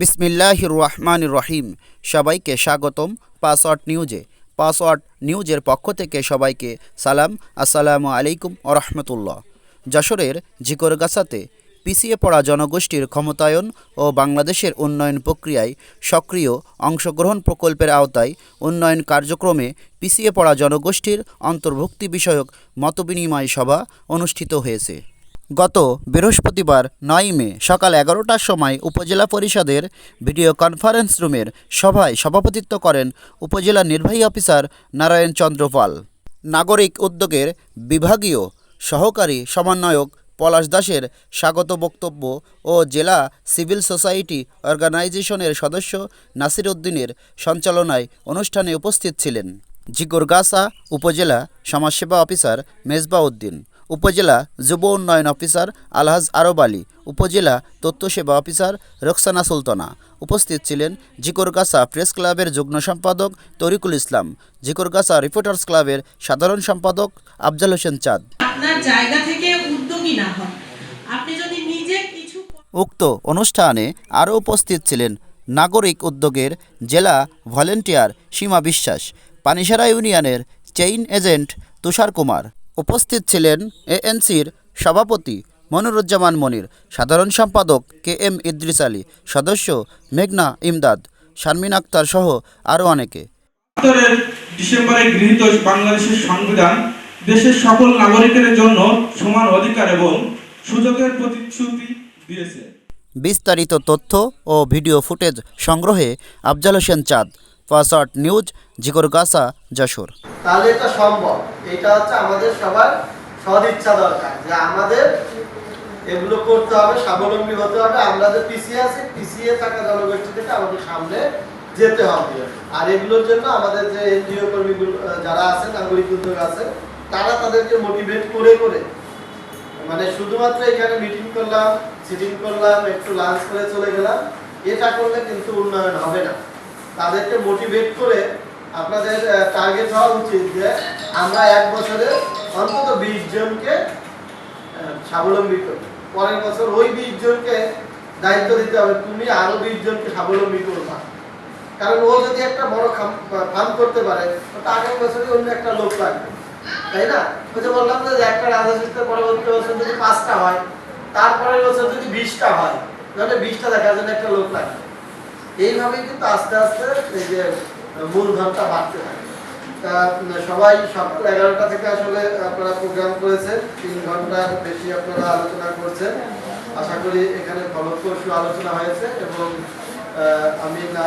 বিসমিল্লাহির রহমান রহিম। সবাইকে স্বাগতম পাসওয়ার্ড নিউজে। পাসওয়ার্ড নিউজের পক্ষ থেকে সবাইকে সালাম। আসসালামু আলাইকুম রহমতুল্লাহ। যশোরের জিকরগাছাতে পিছিয়ে পড়া জনগোষ্ঠীর ক্ষমতায়ন ও বাংলাদেশের উন্নয়ন প্রক্রিয়ায় সক্রিয় অংশগ্রহণ প্রকল্পের আওতায় উন্নয়ন কার্যক্রমে পিছিয়ে পড়া জনগোষ্ঠীর অন্তর্ভুক্তি বিষয়ক মতবিনিময় সভা অনুষ্ঠিত হয়েছে। গত বৃহস্পতিবার নয় মে সকাল এগারোটার সময় উপজেলা পরিষদের ভিডিও কনফারেন্স রুমের সভায় সভাপতিত্ব করেন উপজেলা নির্বাহী অফিসার নারায়ণ চন্দ্র পাল। নাগরিক উদ্যোগের বিভাগীয় সহকারী সমন্বয়ক পলাশ দাসের স্বাগত বক্তব্য ও জেলা সিভিল সোসাইটি অর্গানাইজেশনের সদস্য নাসির উদ্দিনের সঞ্চালনায় অনুষ্ঠানে উপস্থিত ছিলেন। জিগরগাছা উপজেলা সমাজসেবা অফিসার মেজবা উদ্দিন উপজেলা যুব উন্নয়ন অফিসার আলহাজ আরব আলী উপজেলা তথ্য সেবা অফিসার রোকসানা সুলতানা। উপস্থিত ছিলেন জিকরগাছা প্রেস ক্লাবের যুগ্ম সম্পাদক তরিকুল ইসলাম জিকরগাছা রিপোর্টার্স ক্লাবের সাধারণ সম্পাদক আফজাল হোসেন চাঁদ। আপনার জায়গা থেকে উদ্যোগী না হন আপনি যদি নিজে কিছু উক্ত অনুষ্ঠানে আরও উপস্থিত ছিলেন নাগরিক উদ্যোগের জেলা ভলেন্টিয়ার সীমা বিশ্বাস পানিসারা ইউনিয়নের চেইন এজেন্ট তুষার কুমার। উপস্থিত ছিলেন এএনসির সভাপতি মনিরুজ্জামান মনির সাধারণ সম্পাদক কে এম ইদ্রিস আলী সদস্য মেঘনা ইমদাদ শারমিন আক্তার সহ আরও অনেকে। ডিসেম্বরে গৃহীত বাংলাদেশের সংবিধান দেশের সকল নাগরিকের জন্য সমান অধিকার এবং সুযোগের প্রতিশ্রুতি দিয়েছে। বিস্তারিত তথ্য ও ভিডিও ফুটেজ সংগ্রহে আফজাল হোসেন চাঁদ পাসওয়ার্ড নিউজ জিগরগাছা যশোর। তাহলে এটা সম্ভব। এটা হচ্ছে আমাদের সবার সদিচ্ছা দরকার, যে আমাদের এগুলো করতে হবে, স্বাবলম্বী হতে হবে, আমরা যে পিছিয়ে আছি, পিছিয়ে থাকা জনগোষ্ঠী থেকে আমাদের সামনে যেতে হবে। আর এগুলোর জন্য আমাদের যে এনজিও কর্মীগুলো যারা আছে নাগরিক উদ্যোগ আছে, তারা তাদেরকে মোটিভেট করে করে। মানে শুধুমাত্র এখানে মিটিং করলাম সিটিং করলাম, একটু লাঞ্চ করে চলে গেলাম, এটা করলে কিন্তু উন্নয়ন হবে না। তাদেরকে মোটিভেট করে আপনাদের টার্গেট হওয়া উচিত যে আমরা এক বছরে অন্তত বিশ জনকে স্বাবলম্বী করি পরের বছর ওই বিশ জনকে দায়িত্ব দিতে হবে, তুমি আরও বিশ জনকে স্বাবলম্বী করবা। কারণ ও যদি একটা বড় ফার্ম করতে পারে তো আগামী বছরে অন্য একটা লোক লাগবে। তাই না? ওই যে বললাম যে, একটা রাজস্ব পরবর্তী বছর যদি পাঁচটা হয়, তারপরের বছর যদি বিশটা হয়, তাহলে বিশটা দেখার জন্য একটা লোক লাগবে। এইভাবেই কিন্তু আস্তে আস্তে এই যে মূলধনটা বাড়তে থাকে তা সবাই সকাল এগারোটা থেকে আসলে আপনারা প্রোগ্রাম করেছেন তিন ঘণ্টার বেশি আপনারা আলোচনা করছেন। আশা করি এখানে ফলপ্রসূ আলোচনা হয়েছে এবং আমি না